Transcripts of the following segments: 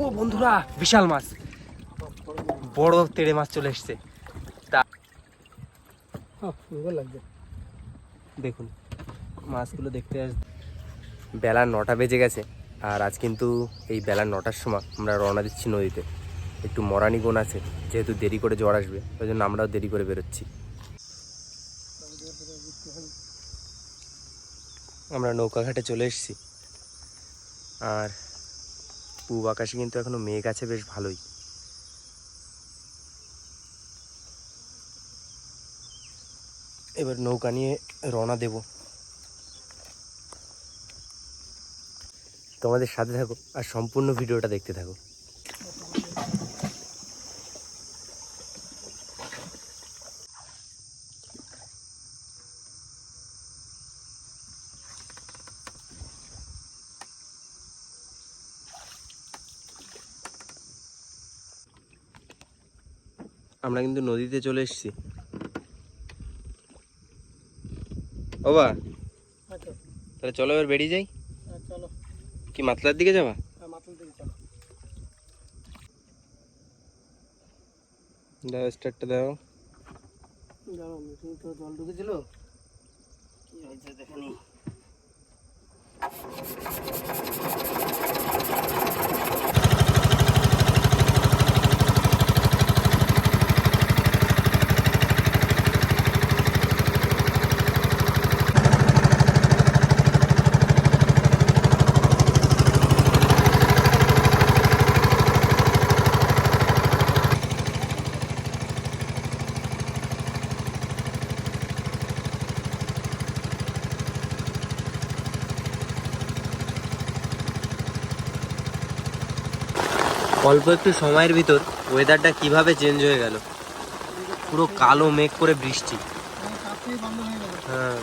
ও বন্ধুরা, বিশাল মাছ। বড় তেড়ে মাছ চলে এসছে। তা দেখুন, মাছগুলো দেখতে আস বেলা নটা বেজে গেছে, আর আজ কিন্তু এই বেলা নটার সময় আমরা রওনা দিচ্ছি নদীতে। একটু মরানি গুণ আছে, যেহেতু দেরি করে জ্বর আসবে, ওই জন্য আমরাও দেরি করে বেরোচ্ছি। আমরা নৌকাঘাটে চলে এসেছি, আর পূব আকাশে কিন্তু এখনও মেঘ আছে, বেশ ভালোই। এবার নৌকা নিয়ে রওনা দেব। তোমাদের সাথে থাকো আর সম্পূর্ণ ভিডিওটা দেখতে থাকো। আমরা কিন্তু নদীতে চলে এসছি। ও বা আচ্ছা। তাহলে চলো এবার বেরিয়ে যাই। হ্যাঁ, চলো। কি মাতলার দিকে যাবা? হ্যাঁ দাও স্টার্টটা দাও। জল ঢুকেছিল। অল্প একটু সময়ের ভিতর ওয়েদারটা কীভাবে চেঞ্জ হয়ে গেল। পুরো কালো মেঘ করে বৃষ্টি। হ্যাঁ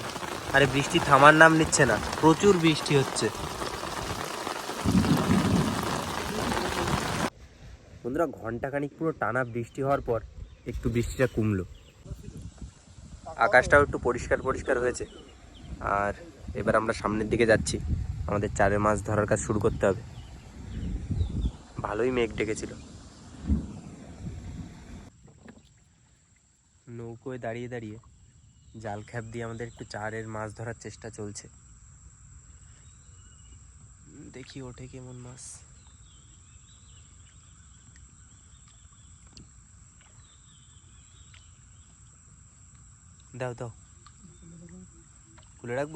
আরে বৃষ্টি থামার নাম নিচ্ছে না, প্রচুর বৃষ্টি হচ্ছে। বন্ধুরা, ঘন্টাখানিক পুরো টানা বৃষ্টি হওয়ার পর একটু বৃষ্টিটা কমলো। আকাশটাও একটু পরিষ্কার পরিষ্কার হয়েছে। আর এবার আমরা সামনের দিকে যাচ্ছি। আমাদের চারে মাছ ধরার কাজ শুরু করতে হবে। ভালোই মেঘ ডেকেছিল। নৌকোয় দাঁড়িয়ে দাঁড়িয়ে জাল খ্যাপ দিয়ে আমাদের একটু চারের মাছ ধরার চেষ্টা চলছে। দেখি ওঠে কেমন মাছ। দাও দাও। খুলে রাখব?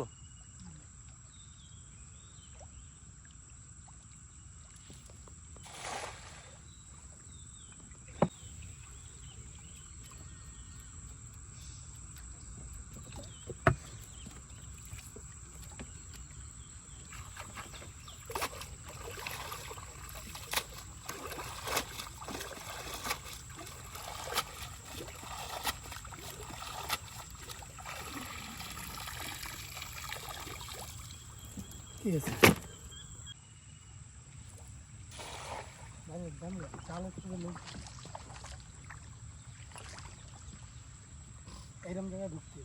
ঠিক আছে দাঁড়িয়ে দাঁড়িয়ে চাল একটু লোক এইরকম জায়গায় ঢুকতে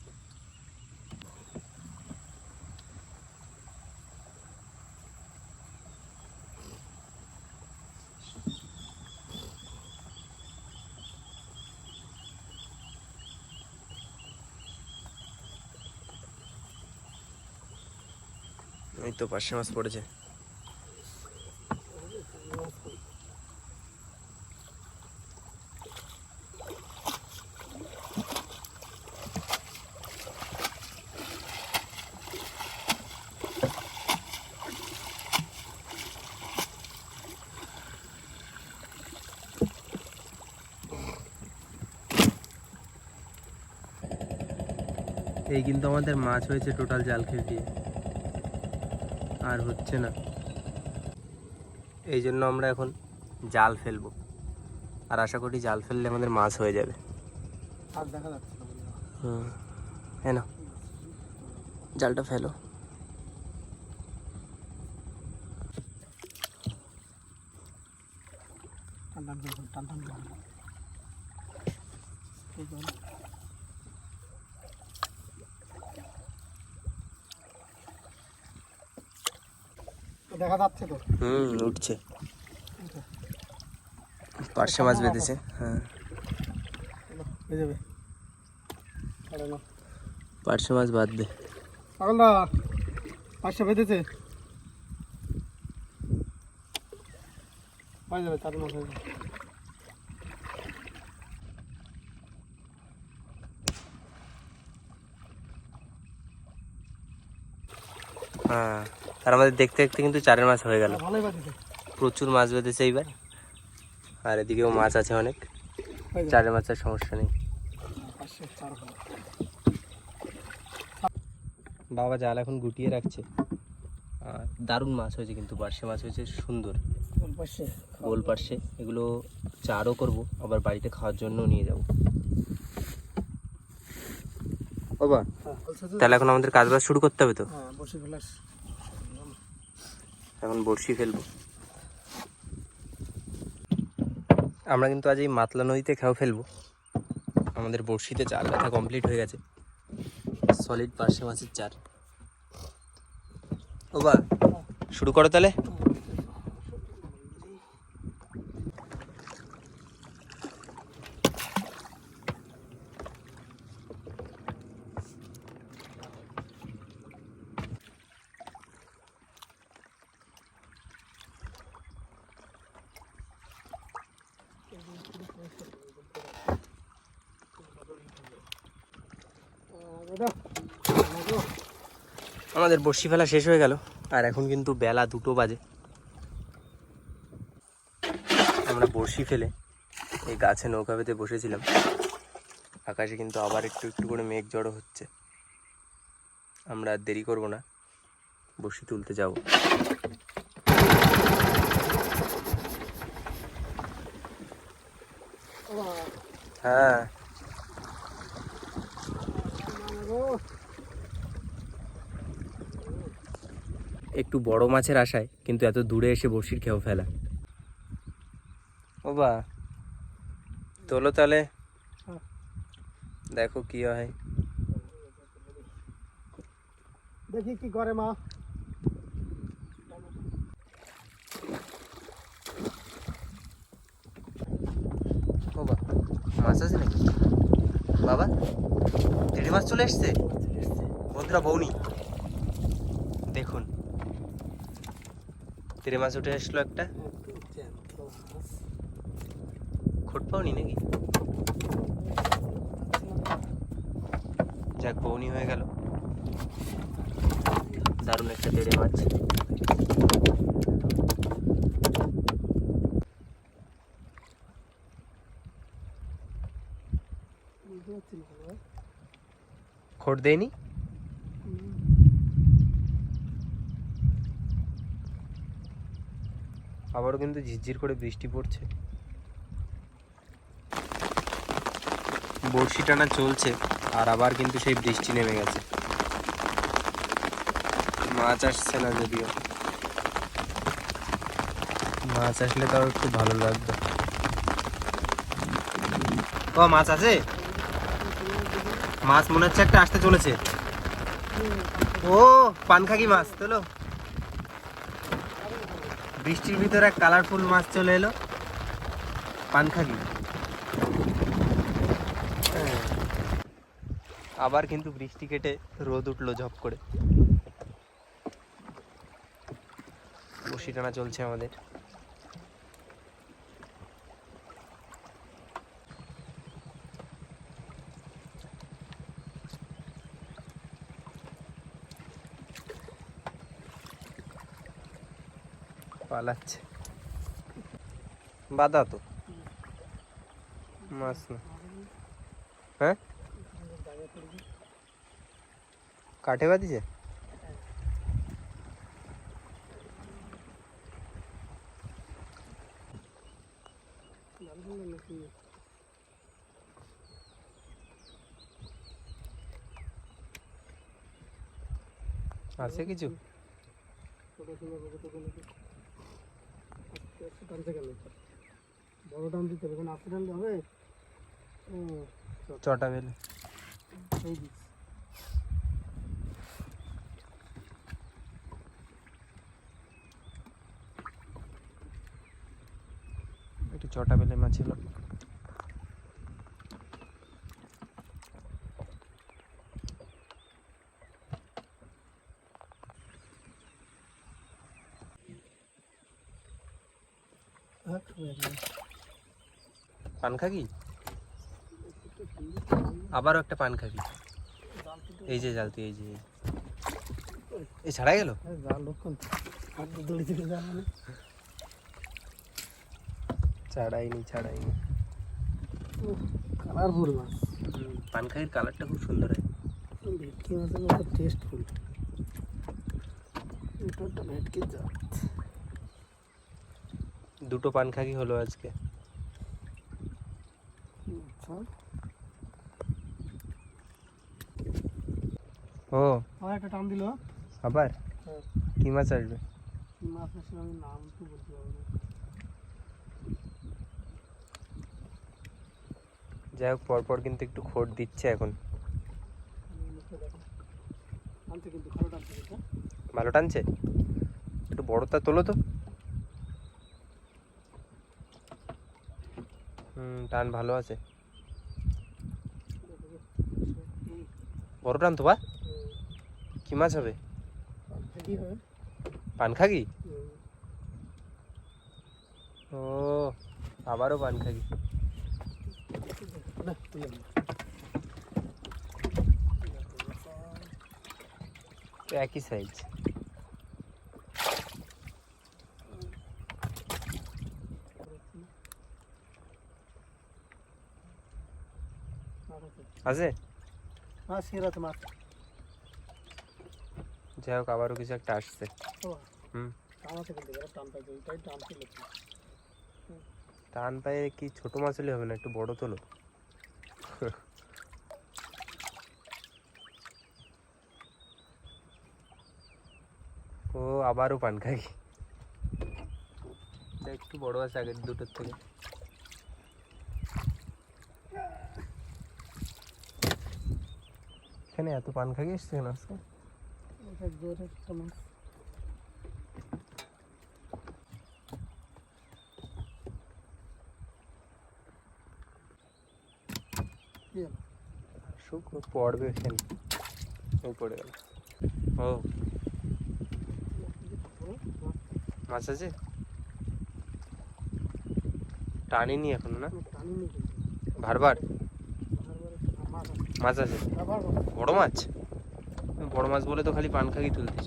এই তো পাঁচশো মাছ পড়েছে। এই কিন্তু আমাদের মাছ হয়েছে টোটাল জাল খেয়ে দিয়ে আর হচ্ছে না। এই জন্য আমরা এখন জাল ফেলব। আর আশা করি জাল ফেললে আমাদের মাছ হয়ে যাবে। হুম। হ্যাঁ না জালটা ফেলো। টান টান টান টান করে এই জল। দেখা যাচ্ছে তো। হুম উঠছে। পার্শে মাছ বেঁধেছে হ্যাঁ। হয়ে যাবে না পার্শে মাছ দে পাগলদা পাঁচটা বেঁধেছে। হয়ে যাবে চার মাস হয়ে যাবে হ্যাঁ। আর আমাদের দেখতে দেখতে কিন্তু চারের মাছ হয়ে গেল। প্রচুর মাছ বেঁধেছে এইবার। আর এদিকেও মাছ আছে অনেক। চারের মাছের সমস্যা নেই। বাবা জাল এখন গুটিয়ে রাখছে। আর দারুণ মাছ হয়েছে কিন্তু পার্শে মাছ হয়েছে সুন্দর। গোল পার্শে এগুলো চারও করব আবার বাড়িতে খাওয়ার জন্য নিয়ে যাব। হ্যাঁ? তাহলে এখন আমাদের কাজ বাজ শুরু করতে হবে তো? হ্যাঁ বসে ফেলাস এখন বড়শি ফেলব। আমরা কিন্তু আজ এই মাতলা নদীতে খেয়াও ফেলব। আমাদের বড়শিতে চার ব্যথা কমপ্লিট হয়ে গেছে। সলিড পার্শে মাছের চার। ও বা শুরু করো তাহলে। আমাদের বড়শি ফেলা শেষ হয়ে গেল। আর এখন কিন্তু বেলা দুটো বাজে। আমরা বড়শি ফেলে এই গাছে নৌকা পেতে বসেছিলাম। আকাশে কিন্তু আবার একটু একটু করে মেঘ জড়ো হচ্ছে। আমরা আর দেরি করব না। বড়শি তুলতে যাব। হ্যাঁ। একটু বড় মাছের আশায় কিন্তু এত দূরে এসে বড়শির খেয়েও ফেলা। ও বা তোলো তাহলে। দেখো কি হয়। দেখি কি করে মা। ও বা মাছ আছে নাকি? বাবা দেড়ি মাছ চলে এসছে? বন্ধুরা বৌনি। দেখুন তেরে মাছ উঠে আসলো একটা। খোট পাওনি নাকি? যাক, বৌনি হয়ে গেল। দারুণ একটা তেড়ে মাছ। খোট দেয়নি? আবারও কিন্তু ঝিরঝির করে বৃষ্টি পড়ছে। বড়শি টানা চলছে, আর আবার কিন্তু সেই বৃষ্টি নেমে গেছে। মাছ আসছে না যদিও। মাছ আসলে তাও একটু ভালো লাগবে। ও, মাছ আছে? মাছ মনে হচ্ছে একটা আসতে চলেছে। ও, পানখাকি মাছ তোলো বৃষ্টির ভিতরে এক কালারফুল মাছ চলে এলো। পানখাগি। আবার কিন্তু বৃষ্টি কেটে রোদ উঠল ঝপ করে। বসি টানা চলছে আমাদের। পালাচ্ছে বাধা তো মাছ না হ্যাঁ কাঠে বাঁধিছে আছে কিছু বড় টান দিতে হবে এখন আপনি টানলে হবে। ও চটা। বেলে। একটু ছটা বেলে মাছ ছিল। পান খাবি? আবারও একটা পান খাবি। এই যে জালতি এই যে। এই। ছাড়া গেল? ছাড়াইনি ছাড়াইনি। কালারফুল মাছ পান খাবির কালারটা খুব সুন্দর হয়। ভেটকি মাছের মতো টেস্টফুল ভেটকির জাত দুটো পান খাগি হলো আজকে। আচ্ছা। ও। আমার একটা টান দিল। আবার? হ্যাঁ। কি মাছ আসবে? কি মাছ আমি নাম তো বলতে পারব না। যাই হোক পরপর কিন্তু একটু খোট দিচ্ছে এখন। ভালো টানছে? একটু বড়টা তোলো তো হুম টান ভালো আছে। বড় টান তো, বা? কি মাছ হবে? কি হবে পান খাগি? ও, আবারও পান খাগি। না তুলে নে। তো একই সাইজ মাছ আছে। মাছ সেরা তো মাছ যাই হোক আবারও কিছু একটা আসছে। হুম। টান পায়ে কি ছোট মাছ হলে হবে না একটু বড় তোলো। ও আবারও পান খাই। একটু বড় আছে আগের দুটোর থেকে। এখানে এত পান খাই এসছে কেন আজকে? শুকনো পড়বে এখানে। পড়ে গেল। ও। মাছ আছে? টানিনি এখনও না? বারবার? মাছ আছে। বড়। মাছ? বড় মাছ বলে তো খালি পান খাগি তুলতেছ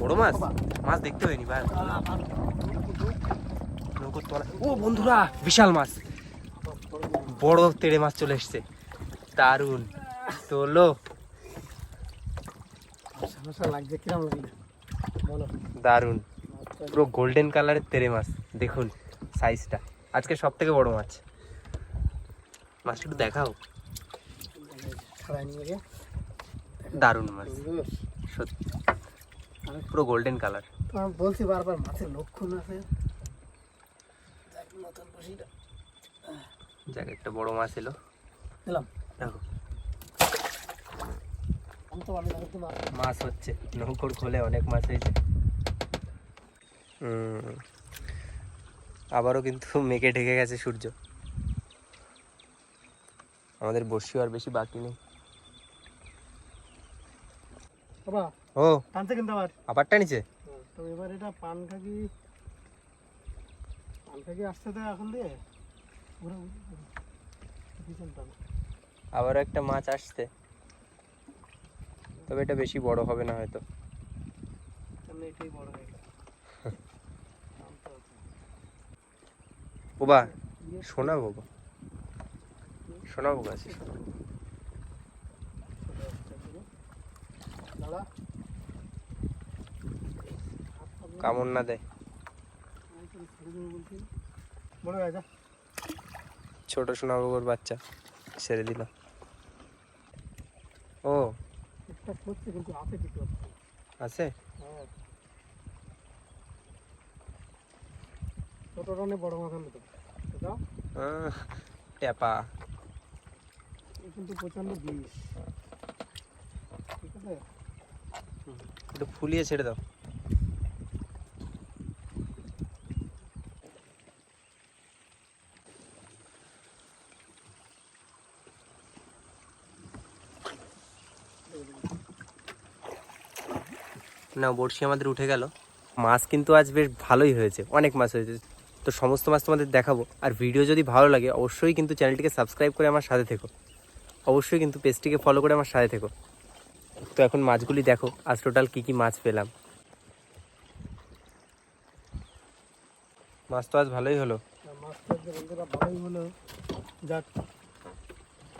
বড় মাছ। মাছ দেখতে হয়নি, ভাই। ও বন্ধুরা, বিশাল মাছ। বড় তেড়ে মাছ চলে এসছে। দারুণ তোলো। মাছটা পুরো গোল্ডেন কালারের তেড়ে মাছ। দেখুন সাইজটা আজকে সব থেকে বড় মাছ। মাছটা একটু দেখাও। ছাড়াই নিয়ে দারুণ মাছ। সত্যি। পুরো গোল্ডেন কালার তো আমি বলছি বারবার মাছের লক্ষণ আছে। বসিটা যাক একটা বড় মাছ এলো। দিলাম দেখো। মাছ হচ্ছে। নৌকোর খোলে অনেক মাছ হয়েছে। আবারও কিন্তু মেঘে ঢেকে গেছে সূর্য। আমাদের বসিও আর বেশি বাকি নেই। বাবা ও। টানছে কিন্তু আবার। তো এবার এটা পান খাকি পান খাকি আসতে তো এখন দিয়ে। একটা মাছ আসছে। তবে এটা বেশি বড় হবে না হয়তো। এটাই বড় হয়ে হচ্ছে। শোনা বাবা। শোনা বাবা আছে ছোট একটা করে। দাঁড়া হাত পাতলা। কামড় না দেয় ছোট সোনা বাবুর বাচ্চা, ছেড়ে দিল। ও। আছে? ছোট রানে বড় মাছ আনলে তো ট্যাপা কিন্তু প্রচণ্ড বিষ ঠিক আছে? একটু ফুলিয়ে ছেড়ে দাও। না, বড়শি আমাদের উঠে গেল। মাছ কিন্তু আজ বেশ ভালোই হয়েছে, অনেক মাছ হয়েছে। তো সমস্ত মাছ তোমাদের দেখাবো। আর ভিডিও যদি ভালো লাগে, অবশ্যই কিন্তু চ্যানেলটিকে সাবস্ক্রাইব করে আমার সাথে থেকো। অবশ্যই কিন্তু পেজটিকে ফলো করে আমার সাথে থেকো। তো এখন মাছগুলি দেখো আজ টোটাল কী কী মাছ পেলাম। মাছ তো আজ ভালোই হলো। আর মাছটা যে বন্ধুরা ভালোই হলো। যাক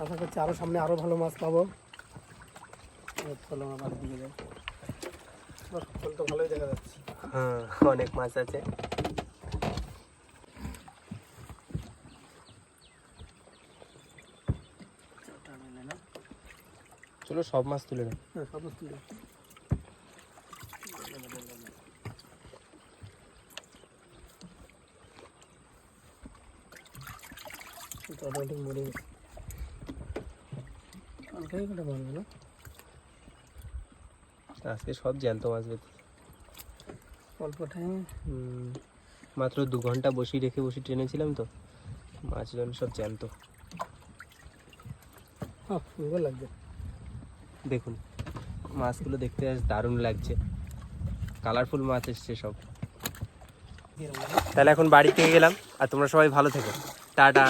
আশা করছি আরও সামনে আরও ভালো মাছ পাবো। চলো আমার দিকে যাই। ফল তো ভালোই দেখা যাচ্ছে। হ্যাঁ অনেক মাছ আছে। চলো সব মাছ তুলে নাও। হ্যাঁ সব মাছ তুলে মরে গেছে। কটা মারবে না? আজকে সব জ্যান্ত মাছ বেঁধে অল্প টাইমে মাত্র দু ঘণ্টা বসি রেখে বসি ট্রেনেছিলাম তো মাছ মাছজন সব জ্যান্ত। হ্যাঁ লাগছে দেখুন, মাছগুলো দেখতে দারুণ লাগছে। কালারফুল মাছ এসছে সব। তাহলে এখন বাড়ি থেকে গেলাম, আর তোমরা সবাই ভালো থেকো। টাটা।